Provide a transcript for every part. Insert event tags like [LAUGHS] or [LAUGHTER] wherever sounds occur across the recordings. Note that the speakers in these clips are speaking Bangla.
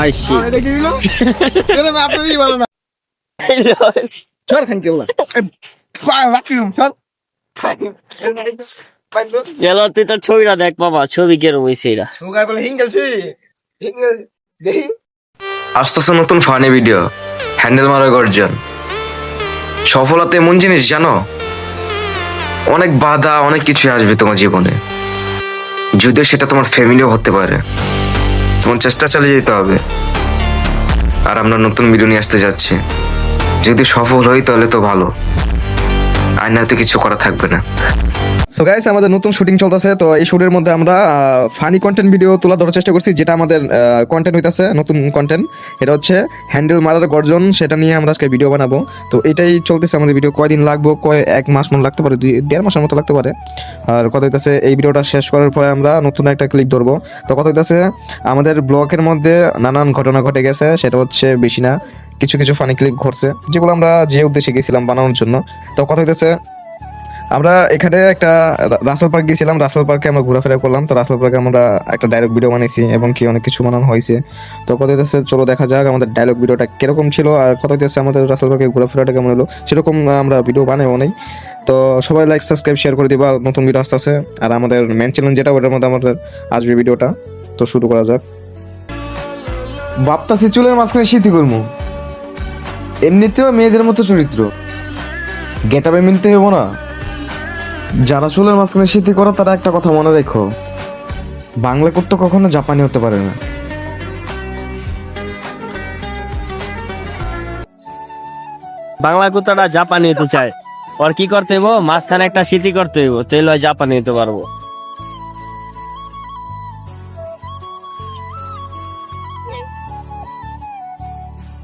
আইসি এটা কি হলো এরকম আপনারই ভালো না? চল খান কেউ না রাখিম চল। গেল তুই তো ছবিটা দেখ বাবা ছবি কেরম হয়েছে আসতেছে নতুন ফানি ভিডিও হ্যান্ডেল মারা গর্জন। সফলতা এমন জিনিস জানো? অনেক বাধা, অনেক কিছু আসবে তোমার জীবনে। যদিও সেটা তোমার ফ্যামিলিও হতে পারে। তোমার চেষ্টা চালিয়ে যেতে হবে। আর আমরা নতুন ভিডিও নিয়ে আসতে যাচ্ছি। যদি সফল হই তাহলে তো ভালো। আর তো কিছু করা থাকবে না। সো গাইস আমাদের নতুন শুটিং চলতেছে, তো এই শুটের মধ্যে আমরা ফানি কন্টেন্ট ভিডিও তোলা ধরার চেষ্টা করছি, যেটা আমাদের কন্টেন্ট হইতাছে, নতুন কন্টেন্ট এটা হচ্ছে হ্যান্ডেল মারার গর্জন, সেটা নিয়ে আমরা আজকে ভিডিও বানাবো। তো এটাই চলতেছে আমাদের ভিডিও কয়দিন লাগবো, কয়, এক মাস মতো লাগতে পারে, দুই, দেড় মাসের মতো লাগতে পারে। আর কথা হইতাছে, এই ভিডিওটা শেষ করার পরে আমরা নতুন একটা ক্লিপ ধরবো। তো কথা হইতাছে, আমাদের ব্লগের মধ্যে নানান ঘটনা ঘটে গেছে, সেটা হচ্ছে বেশি না, কিছু কিছু ফানি ক্লিপ ঘটছে, যেগুলো আমরা যে উদ্দেশ্যে গেছিলাম বানানোর জন্য। তো কথা হইতেছে আমরা এখানে একটা রাসেল পার্ক গিয়েছিলাম, রাসেল পার্কে আমরা ঘোরাফেরা করলাম। তো রাসেল পার্কে আমরা একটা ডায়লগ ভিডিও বানিয়েছি এবং কি অনেক কিছু বানানো হয়েছে। তো কথা হইতেছে, চলো দেখা যাক আমাদের ডায়লগ ভিডিওটা কীরকম ছিল আর কথা হইতেছে আমাদের রাসেল পার্কে ঘোরাফেরাটা কেমন হলো। সেরকম আমরা ভিডিও বানাবো নেই। তো সবাই লাইক সাবস্ক্রাইব শেয়ার করে দিবা। নতুন ভিডিও আসতে আছে আর আমাদের মেন চ্যানেল যেটা, ওটার মধ্যে আমাদের আসবে ভিডিওটা তো শুরু করা যাক। ভাবতাছি চুলের মাঝখানে স্মৃতি করব এমনিতেও মেয়েদের মতো চরিত্র। গেটাবে মিলতে হব না। যারা চুলের মাঝখানে স্মৃতি করো তারা একটা কথা মনে রেখো। বাংলা করতে কখনো জাপানি হতে পারে না। বাংলা কুত্তাটা জাপানি হতে চায়। ওর কি করতে হইব? মাঝখানে একটা স্মৃতি করতে হইব তাইলে হয় জাপানি হতে পারব।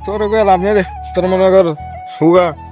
তোর আপনি তোর মনে কর সুগা।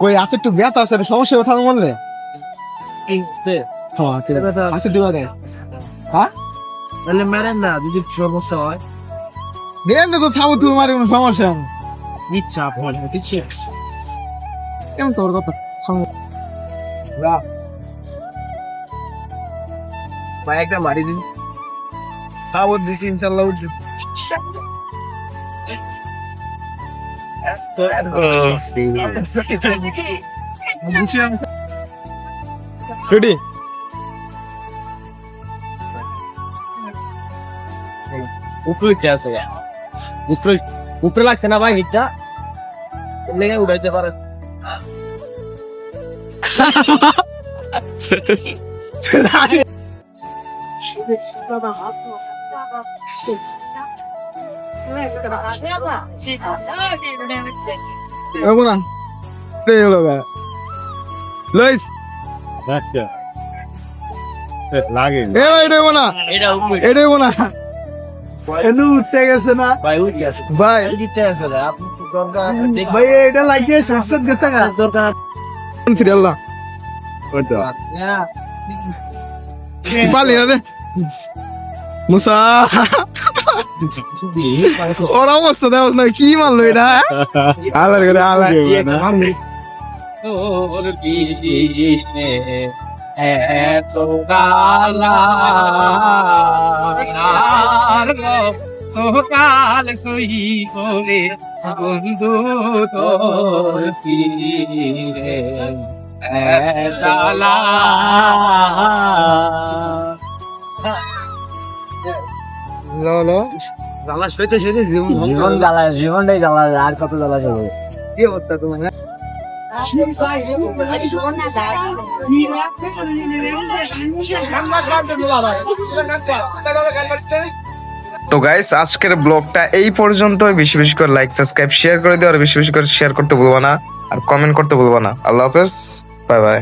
কই হাতে একটু ব্যথা আছে সমস্যা কোথাও বললে? হাতে দিবা দে হ্যাঁ তাহলে মেরেন না যদি সমস্যা হয়। দেন না তো থাবো তুই মারি কোনো সমস্যা। ইচ্ছা আপনার দিচ্ছি। কেমন তোর কথা? থামো। ভাই একটা মারি দিন। খাব দিচ্ছি ইনশাল্লাহ রেডি উপরে উঠতে আছে। উপরে উপরে লাগছে না ভাই হিটটা? লেগে উঠাইতে পারে সিরিয়াল না পালি না রে মুসা [LAUGHS] ওর অবস্থা দেওয়া না কি মারলো এটা আবার করে আবার এত গালা কাল সই করে বন্ধু তোর তীরে জ্বালা সইতে সইতে জীবন জীবন জ্বালা জীবনটাই জ্বালা আর কত জ্বালা যাবে? কি হত্যা তোমার তো গাইস আজকের ব্লগটা এই পর্যন্ত বেশি বেশি করে লাইক সাবস্ক্রাইব শেয়ার করে দিও। আর বেশি বেশি করে শেয়ার করতে ভুলবা না। আর কমেন্ট করতে ভুলবা না। আল্লাহ হাফেজ। Bye bye